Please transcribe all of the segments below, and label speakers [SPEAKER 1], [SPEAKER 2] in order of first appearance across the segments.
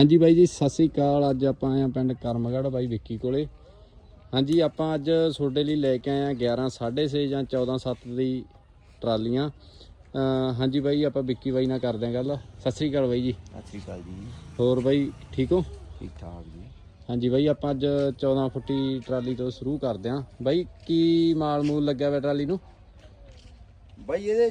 [SPEAKER 1] ਹਾਂਜੀ ਬਾਈ ਜੀ ਸਤਿ ਸ੍ਰੀ ਅਕਾਲ। ਅੱਜ ਆਪਾਂ ਆਏ ਆ ਪਿੰਡ ਕਰਮਗੜ੍ਹ ਬਾਈ ਵਿੱਕੀ ਕੋਲੇ। ਹਾਂਜੀ ਆਪਾਂ ਅੱਜ ਤੁਹਾਡੇ ਲਈ ਲੈ ਕੇ ਆਏ ਆ 11 6.5 ਜਾਂ 14 7 ਦੀ ਟਰਾਲੀਆਂ। ਹਾਂਜੀ ਬਾਈ ਆਪਾਂ ਵਿੱਕੀ ਬਾਈ ਨਾਲ ਕਰਦੇ ਆ ਗੱਲ। ਸਤਿ ਸ੍ਰੀ ਅਕਾਲ ਬਾਈ ਜੀ।
[SPEAKER 2] ਸਤਿ ਸ਼੍ਰੀ ਅਕਾਲ ਜੀ।
[SPEAKER 1] ਹੋਰ ਬਾਈ ਠੀਕ ਹੋ?
[SPEAKER 2] ਠੀਕ ਠਾਕ ਜੀ।
[SPEAKER 1] ਹਾਂਜੀ ਬਾਈ ਆਪਾਂ ਅੱਜ 14 ਫੁੱਟੀ ਟਰਾਲੀ ਤੋਂ ਸ਼ੁਰੂ ਕਰਦੇ ਆ ਬਾਈ ਕੀ ਮਾਲ ਮੂਲ ਲੱਗਿਆ ਹੋਇਆ ਟਰਾਲੀ ਨੂੰ?
[SPEAKER 2] ਬਾਈ ਇਹਦੇ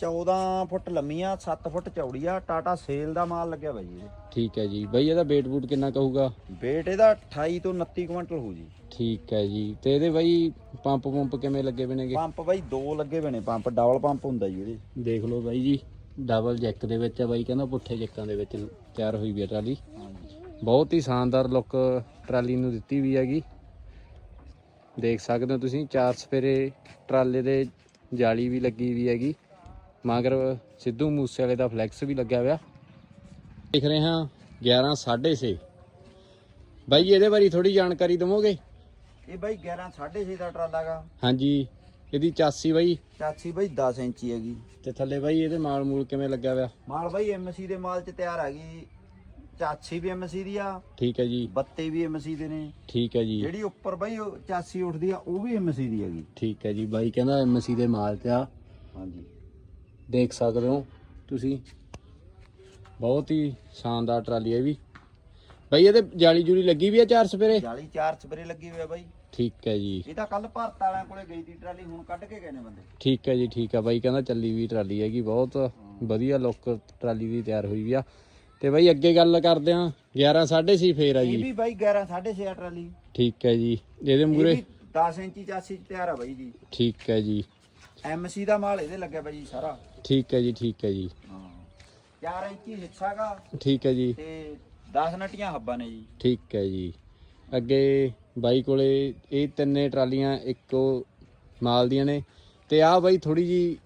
[SPEAKER 2] 14 ਫੁੱਟ ਲੰਮੀ ਆ 7 ਫੁੱਟ ਚੌੜੀ ਆ ਟਾਟਾ ਸੇਲ ਦਾ ਮਾਲ ਲੱਗਿਆ ਬਾਈ ਇਹਦੇ
[SPEAKER 1] ਠੀਕ ਹੈ ਜੀ। ਬਾਈ ਇਹਦਾ weight ਬੂਟ ਕਿੰਨਾ ਕਹੂਗਾ?
[SPEAKER 2] weight ਇਹਦਾ 28 ਤੋਂ 29 ਕੁਇੰਟਲ ਹੋ ਜੀ।
[SPEAKER 1] ਠੀਕ ਹੈ ਜੀ। ਤੇ ਇਹਦੇ ਬਾਈ ਪੰਪ ਪੰਪ ਕਿਵੇਂ ਲੱਗੇ ਬਣੇਗੇ
[SPEAKER 2] ਪੰਪ ਬਾਈ ਦੋ ਲੱਗੇ ਬਣੇ ਪੰਪ ਡਬਲ ਪੰਪ ਹੁੰਦਾ ਜੀ ਇਹਦੇ।
[SPEAKER 1] ਦੇਖ ਲਓ ਬਾਈ ਜੀ ਡਬਲ ਜੈਕ ਦੇ ਵਿੱਚ ਆ ਬਾਈ ਕਹਿੰਦਾ ਪੁੱਠੇ ਜੈਕਾਂ ਦੇ ਵਿੱਚ ਤਿਆਰ ਹੋਈ ਵੀ ਹੈ ਟਰਾਲੀ। ਬਹੁਤ ਹੀ ਸ਼ਾਨਦਾਰ ਲੁੱਕ ਟਰਾਲੀ ਨੂੰ ਦਿੱਤੀ ਵੀ ਹੈਗੀ। ਦੇਖ ਸਕਦੇ ਹੋ ਤੁਸੀਂ ਚਾਰ ਸਪੇਰੇ ਟਰਾਲੇ ਦੇ ਜਾਲੀ ਵੀ ਲੱਗੀ ਵੀ ਹੈਗੀ। ਮਗਰ ਸਿੱਧੂ ਮੂਸੇ ਵਾਲੇ ਦਾ ਫਲੈਕਸ ਵੀ ਲੱਗਿਆ ਹੋਇਆ। ਦੇਖ ਰਹੇ ਹਾਂ 11 6.5 ਬਾਈ ਇਹਦੇ ਬਾਰੇ ਥੋੜੀ ਜਾਣਕਾਰੀ ਦਵੋਗੇ?
[SPEAKER 2] ਇਹ ਬਾਈ 11 6.5 ਦਾ ਟਰਾਲਾ ਗਾ।
[SPEAKER 1] ਹਾਂਜੀ ਇਹਦੀ ਚਾਸੀ ਬਾਈ?
[SPEAKER 2] ਚਾਚੀ ਬਾਈ 10 ਇੰਚੀ ਹੈਗੀ।
[SPEAKER 1] ਤੇ ਥੱਲੇ ਬਾਈ ਇਹਦੇ ਮਾਲ ਮੂਲ ਕਿਵੇਂ ਲੱਗਿਆ ਹੋਇਆ?
[SPEAKER 2] ਮਾਲ ਬਾਈ ਐਮਸੀ ਦੇ ਮਾਲ ਚ ਤਿਆਰ ਹੈਗੀ। ਚਾਚੀ ਵੀ ਐਮਸੀ ਦੀ ਆ।
[SPEAKER 1] ਠੀਕ ਹੈ ਜੀ।
[SPEAKER 2] ਬੱਤੇ ਵੀ ਐਮਸੀ ਦੇ ਨੇ।
[SPEAKER 1] ਠੀਕ ਹੈ ਜੀ।
[SPEAKER 2] ਜਿਹੜੀ ਉੱਪਰ ਬਾਈ ਉਹ ਚਾਚੀ ਉੱਠਦੀ ਆ ਉਹ ਵੀ ਐਮਸੀ ਦੀ ਹੈਗੀ।
[SPEAKER 1] ਠੀਕ ਹੈ ਜੀ ਬਾਈ ਕਹਿੰਦਾ ਐਮਸੀ ਦੇ ਮਾਲ ਤੇ ਆ।
[SPEAKER 2] ਹਾਂਜੀ।
[SPEAKER 1] ਦੇਖ ਸਕਦੇ ਹੋ ਤੁਸੀਂ। ਬਹੁਤ ਹੀ ਸ਼ਾਨਦਾਰ ਟਰਾਲੀ ਹੈ ਵੀ। ਬਾਈ ਇਹਦੇ ਜਾਲੀ ਜੂਲੀ ਲੱਗੀ ਵੀ ਆ ਚਾਰ ਸਪੇਰੇ?
[SPEAKER 2] ਜਾਲੀ ਚਾਰ ਸਪਰੇ ਲੱਗੀ ਹੋਈ ਆ ਬਾਈ।
[SPEAKER 1] ਠੀਕ ਹੈ ਜੀ।
[SPEAKER 2] ਇਹ ਤਾਂ ਕੱਲ ਭਾਰਤ ਵਾਲਿਆਂ ਕੋਲੇ ਗਈ ਦੀ ਟਰਾਲੀ ਹੁਣ ਕੱਢ ਕੇ ਗਏ ਨੇ ਬੰਦੇ।
[SPEAKER 1] ਠੀਕ ਹੈ ਜੀ ਠੀਕ ਹੈ ਬਾਈ ਕਹਿੰਦਾ ਚੱਲੀ ਵੀ ਟਰਾਲੀ ਹੈਗੀ ਬਹੁਤ ਵਧੀਆ ਲੁੱਕ ਟਰਾਲੀ ਦੀ ਤਿਆਰ ਹੋਈ ਵੀ ਆ। ਤੇ ਬਾਈ ਅੱਗੇ ਗੱਲ ਕਰਦੇ ਆ 11 6.5 ਫੇਰ ਆ
[SPEAKER 2] ਇਹ
[SPEAKER 1] ਜੀ
[SPEAKER 2] ਵੀ ਬਾਈ 11 6.5 ਟਰਾਲੀ।
[SPEAKER 1] ਠੀਕ ਹੈ ਜੀ ਇਹਦੇ
[SPEAKER 2] ਇਹ
[SPEAKER 1] ਮੂਰੇ
[SPEAKER 2] ਵੀ 10 ਇੰਚੀ ਚਾਸੀ ਤਿਆਰ ਆ ਬਾਈ ਜੀ।
[SPEAKER 1] ਠੀਕ ਹੈ ਜੀ।
[SPEAKER 2] ਐਮਸੀ ਦਾ ਮਾਲ ਇਹਦੇ ਲੱਗਿਆ ਬਾਈ ਜੀ ਸਾਰਾ।
[SPEAKER 1] ਠੀਕ ਹੈ ਜੀ ਠੀਕ ਹੈ ਜੀ।
[SPEAKER 2] ਹਾਂ। 4 ਇੰਚੀ ਹਿੱਸਾਗਾ
[SPEAKER 1] ਠੀਕ ਹੈ ਜੀ।
[SPEAKER 2] ਤੇ 10 ਨਟੀਆਂ ਹੱਬਾਂ ਨੇ ਜੀ।
[SPEAKER 1] ਠੀਕ ਹੈ ਜੀ। ਅੱਗੇ ਬਾਈ ਕੋਲੇ ਇਹ ਤਿੰਨੇ ਟਰਾਲੀਆਂ ਇੱਕੋ ਮਾਲ ਦੀਆਂ ਨੇ। ਤੇ ਆਹ ਬਾਈ ਥੋੜੀ ਜੀ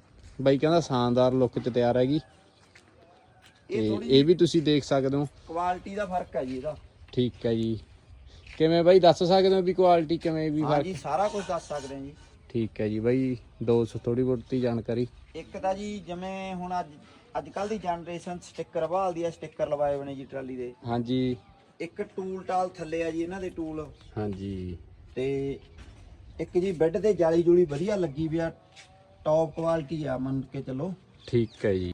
[SPEAKER 1] ਬਾਈ ਕਹਿੰਦਾ ਸ਼ਾਨਦਾਰ ਲੁੱਕ ਚ ਤਿਆਰ ਹੈਗੀ।
[SPEAKER 2] ਇਹ
[SPEAKER 1] ਤੇ
[SPEAKER 2] ਥੋੜੀ
[SPEAKER 1] ਇਹ ਵੀ ਤੁਸੀਂ ਦੇਖ ਸਕਦੇ ਹੋ।
[SPEAKER 2] ਕੁਆਲਿਟੀ ਦਾ ਫ਼ਰਕ ਹੈ ਜੀ ਇਹਦਾ।
[SPEAKER 1] ਠੀਕ ਹੈ ਜੀ। ਕਿਵੇਂ ਬਾਈ ਦੱਸ ਸਕਦੇ ਹੋ ਵੀ ਕੁਆਲਿਟੀ ਕਿਵੇਂ ਵੀ
[SPEAKER 2] ਹਾਂ
[SPEAKER 1] ਫ਼ਰਕ?
[SPEAKER 2] ਜੀ ਸਾਰਾ ਕੁਝ ਦੱਸ ਸਕਦੇ ਹਾਂ ਜੀ।
[SPEAKER 1] ਠੀਕ ਹੈ ਜੀ ਬਾਈ 200 ਥੋੜੀ ਬਹੁਤੀ ਜਾਣਕਾਰੀ।
[SPEAKER 2] ਇੱਕ ਤਾਂ ਜੀ ਜਿਵੇਂ ਹੁਣ ਅੱਜ ਅੱਜ ਕੱਲ ਦੀ ਜਨਰੇਸ਼ਨ ਸਟicker ਭਾਲਦੀ ਆ ਸਟicker ਲਵਾਏ ਨੇ ਜੀ ਟਰਾਲੀ ਦੇ।
[SPEAKER 1] ਹਾਂਜੀ।
[SPEAKER 2] ਇੱਕ ਟੂਲ ਟਾਲ ਥੱਲੇ ਆ ਜੀ ਇਹਨਾਂ ਦੇ ਟੂਲ
[SPEAKER 1] ਹਾਂਜੀ।
[SPEAKER 2] ਤੇ ਇੱਕ ਜੀ ਬੈੱਡ ਤੇ ਜਾਲੀ ਜੂਲੀ ਵਧੀਆ ਲੱਗੀ ਵੀ ਆ ਟੌਪ ਕੁਆਲਿਟੀ ਆ ਮੰਨ ਕੇ ਚੱਲੋ।
[SPEAKER 1] ਠੀਕ ਹੈ ਜੀ।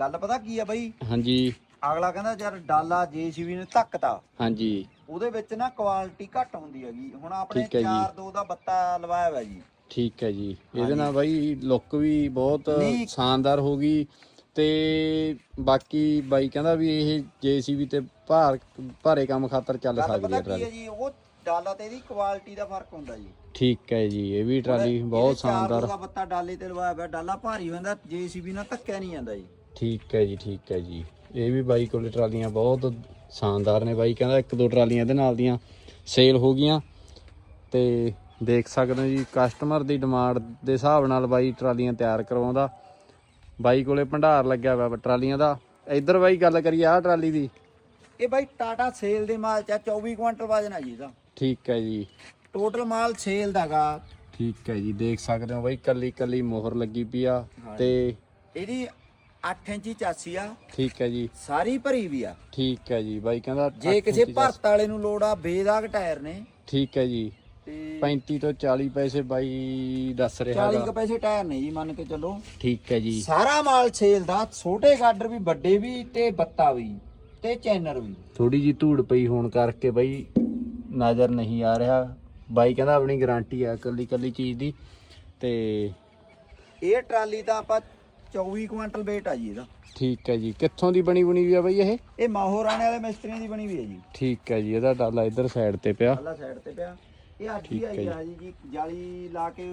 [SPEAKER 2] ਗੱਲ ਪਤਾ ਕੀ ਆ ਬਈ?
[SPEAKER 1] ਹਾਂਜੀ।
[SPEAKER 2] ਅਗਲਾ ਕਹਿੰਦਾ ਯਾਰ ਡਾਲਾ ਜੀਸੀਬੀ ਨੇ ਧੱਕਤਾ।
[SPEAKER 1] ਹਾਂਜੀ।
[SPEAKER 2] ਉਹਦੇ ਵਿੱਚ ਨਾ ਕੁਆਲਿਟੀ ਘੱਟ ਹੁੰਦੀ ਹੈਗੀ। ਹੁਣ ਆਪਣੇ
[SPEAKER 1] ਠੀਕ ਹੈ ਜੀ।
[SPEAKER 2] 4-2 ਦਾ ਬੱਤਾ ਲਵਾਇਆ ਹੋਇਆ ਜੀ।
[SPEAKER 1] ਠੀਕ ਹੈ ਜੀ। ਇਹਦੇ ਨਾਲ ਬਾਈ ਲੁੱਕ ਵੀ ਬਹੁਤ
[SPEAKER 2] ਨਹੀਂ।
[SPEAKER 1] ਸ਼ਾਨਦਾਰ ਹੋ ਗਈ ਤੇ ਬਾਕੀ ਬਾਈ ਕਹਿੰਦਾ ਵੀ ਇਹ ਜੀਸੀਬੀ ਤੇ ਭਾਰ ਭਾਰੇ ਕੰਮ ਖਾਤਰ ਚੱਲ
[SPEAKER 2] ਗੱਲ
[SPEAKER 1] ਸਕਦੀ
[SPEAKER 2] ਪਤਾ
[SPEAKER 1] ਹੈ
[SPEAKER 2] ਕੀ ਹੈ
[SPEAKER 1] ਟਰਾਲੀ
[SPEAKER 2] ਜੀ ਉਹ ਡਾਲਾ ਤੇ ਇਹਦੀ ਕੁਆਲਿਟੀ ਦਾ ਫ਼ਰਕ ਹੁੰਦਾ ਜੀ।
[SPEAKER 1] ਠੀਕ ਹੈ ਜੀ ਇਹ ਵੀ ਟਰਾਲੀ ਬਹੁਤ
[SPEAKER 2] 4-2
[SPEAKER 1] ਸ਼ਾਨਦਾਰ।
[SPEAKER 2] ਦਾ ਬੱਤਾ ਡਾਲੇ ਤੇ ਲਵਾਇਆ ਹੋਇਆ ਡਾਲਾ ਭਾਰੀ ਹੋ ਜਾਂਦਾ ਜੀਸੀਬੀ ਨਾਲ ਧੱਕਿਆ ਨਹੀਂ ਜਾਂਦਾ ਜੀ।
[SPEAKER 1] ਠੀਕ ਹੈ ਜੀ ਠੀਕ ਹੈ ਜੀ। ਇਹ ਵੀ ਬਾਈ ਕੋਲੇ ਟਰਾਲੀਆਂ ਬਹੁਤ ਸ਼ਾਨਦਾਰ ਨੇ ਬਾਈ। ਕਹਿੰਦਾ ਇੱਕ ਦੋ ਟਰਾਲੀਆਂ ਇਹਦੇ ਨਾਲ ਦੀਆਂ ਸੇਲ ਹੋ ਗਈਆਂ ਤੇ ਦੇਖ ਸਕਦੇ ਹੋ ਜੀ ਕਸਟਮਰ ਦੀ ਡਿਮਾਂਡ ਦੇ ਹਿਸਾਬ ਨਾਲ ਬਾਈ ਟਰਾਲੀਆਂ ਤਿਆਰ ਕਰਵਾਉਂਦਾ। ਬਾਈ ਕੋਲੇ ਭੰਡਾਰ ਲੱਗਿਆ ਹੋਇਆ ਟਰਾਲੀਆਂ ਦਾ। ਇੱਧਰ ਬਾਈ ਗੱਲ ਕਰੀਏ ਆਹ ਟਰਾਲੀ ਦੀ।
[SPEAKER 2] ਇਹ ਬਾਈ ਟਾਟਾ ਸੇਲ ਦੇ ਮਾਲ ਚ ਆ, 24 ਕੁਇੰਟਲ ਵਜਨ ਆ ਜੀ ਇਹਦਾ।
[SPEAKER 1] ਠੀਕ ਹੈ ਜੀ।
[SPEAKER 2] ਟੋਟਲ ਮਾਲ ਸੇਲ ਦਾਗਾ
[SPEAKER 1] ਠੀਕ ਹੈ ਜੀ ਦੇਖ ਸਕਦੇ ਹੋ ਬਾਈ ਕੱਲੀ ਕੱਲੀ ਮੋਹਰ ਲੱਗੀ ਪਈ ਆ ਤੇ
[SPEAKER 2] ਇਹਦੀ 8 ਇੰਚੀ ਚਾਸੀ ਆ।
[SPEAKER 1] ਠੀਕ ਹੈ ਜੀ।
[SPEAKER 2] ਸਾਰੀ ਭਰੀ ਵੀ ਆ।
[SPEAKER 1] ਠੀਕ ਹੈ ਜੀ ਬਾਈ ਕਹਿੰਦਾ
[SPEAKER 2] ਜੇ ਕਿਸੇ ਭਰਤ ਵਾਲੇ ਨੂੰ ਲੋੜ ਆ ਬੇਦਾਗ ਟਾਇਰ ਨੇ।
[SPEAKER 1] ਠੀਕ ਹੈ ਜੀ।
[SPEAKER 2] ਤੇ
[SPEAKER 1] 35 ਤੋਂ 40 ਪੈਸੇ ਬਾਈ ਦੱਸ ਰਿਹਾ
[SPEAKER 2] 40
[SPEAKER 1] ਹੈਗਾ।
[SPEAKER 2] ਕੁ ਪੈਸੇ ਟਾਇਰ ਨੇ ਜੀ ਮੰਨ ਕੇ ਚੱਲੋ।
[SPEAKER 1] ਠੀਕ ਹੈ ਜੀ।
[SPEAKER 2] ਸਾਰਾ ਮਾਲ ਸੇਲ ਦਾ ਛੋਟੇ ਗਾਡਰ ਵੀ ਵੱਡੇ ਵੀ ਤੇ ਬੱਤਾ ਵੀ ਤੇ ਚੈਨਰ ਵੀ।
[SPEAKER 1] ਥੋੜੀ ਜੀ ਧੂੜ ਪਈ ਹੋਣ ਕਰਕੇ ਬਾਈ ਨਜ਼ਰ ਨਹੀਂ ਆ ਰਿਹਾ। ਬਾਈ ਕਹਿੰਦਾ ਆਪਣੀ ਗਾਰੰਟੀ ਆ ਕੱਲੀ ਕੱਲੀ ਚੀਜ਼ ਦੀ ਤੇ
[SPEAKER 2] ਇਹ ਟਰਾਲੀ ਤਾਂ ਆਪਾਂ 24 ਕੁਇੰਟਲ weight ਆ ਜੀ ਇਹਦਾ।
[SPEAKER 1] ਠੀਕ ਹੈ ਜੀ। ਕਿੱਥੋਂ ਦੀ ਬਣੀ ਬਣੀ ਵੀ ਆ ਬਾਈ ਇਹ?
[SPEAKER 2] ਇਹ ਮਾਹੌਰਾਣੇ ਵਾਲੇ ਮਿਸਤਰੀਆਂ ਦੀ ਬਣੀ ਵੀ ਹੈ ਜੀ।
[SPEAKER 1] ਠੀਕ ਹੈ ਜੀ ਇਹਦਾ ਡਾਲਾ ਇੱਧਰ ਸਾਈਡ ਤੇ ਪਿਆ।
[SPEAKER 2] ਅੱਲਾ ਸਾਈਡ ਤੇ ਪਿਆ। ਇਹ ਅੱਜ ਹੀ
[SPEAKER 1] ਹੈ
[SPEAKER 2] ਆਈ ਆ ਜੀ ਜੀ ਜਾਲੀ ਲਾ ਕੇ